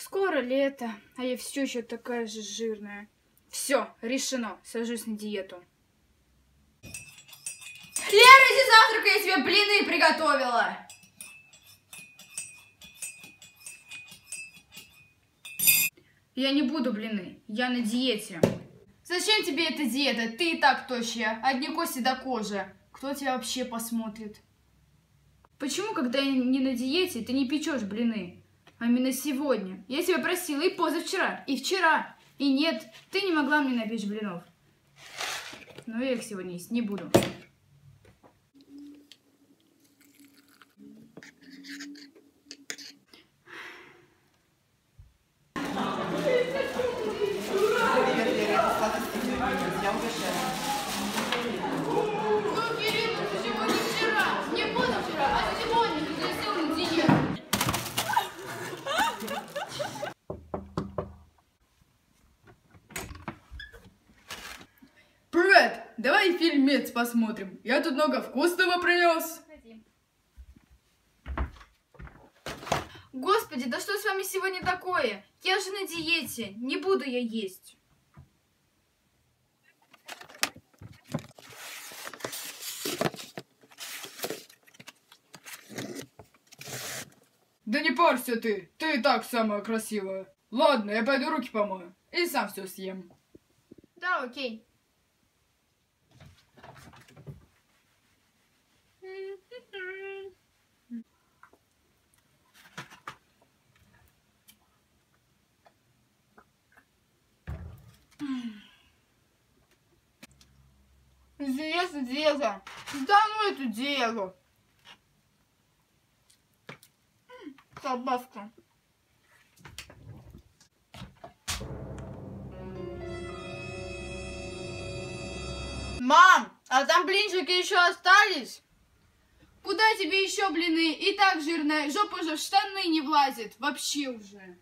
скоро лето, а я все еще такая же жирная. Все, решено, сажусь на диету. Лера, иди завтракай, я тебе блины приготовила. Я не буду блины, я на диете. Зачем тебе эта диета? Ты и так тощая, одни кости до кожи. Кто тебя вообще посмотрит? Почему, когда я не на диете, ты не печешь блины? А именно сегодня. Я тебя просила и позавчера, и вчера. И нет, ты не могла мне напечь блинов. Но я их сегодня есть не буду. Ну, Кирилл, ты сегодня вчера, не позавчера, а сегодня ты засел на диету. Привет! Давай фильмец посмотрим. Я тут много вкусного принес. Господи, да что с вами сегодня такое? Я же на диете, не буду я есть. Да не парься ты, ты и так самая красивая. Ладно, я пойду руки помою и сам все съем. Да, окей. Диета, диета. Да ну эту диету. Колбаска. Мам, а там блинчики еще остались? Куда тебе еще блины? И так жирная, жопа уже в штаны не влазит. Вообще уже.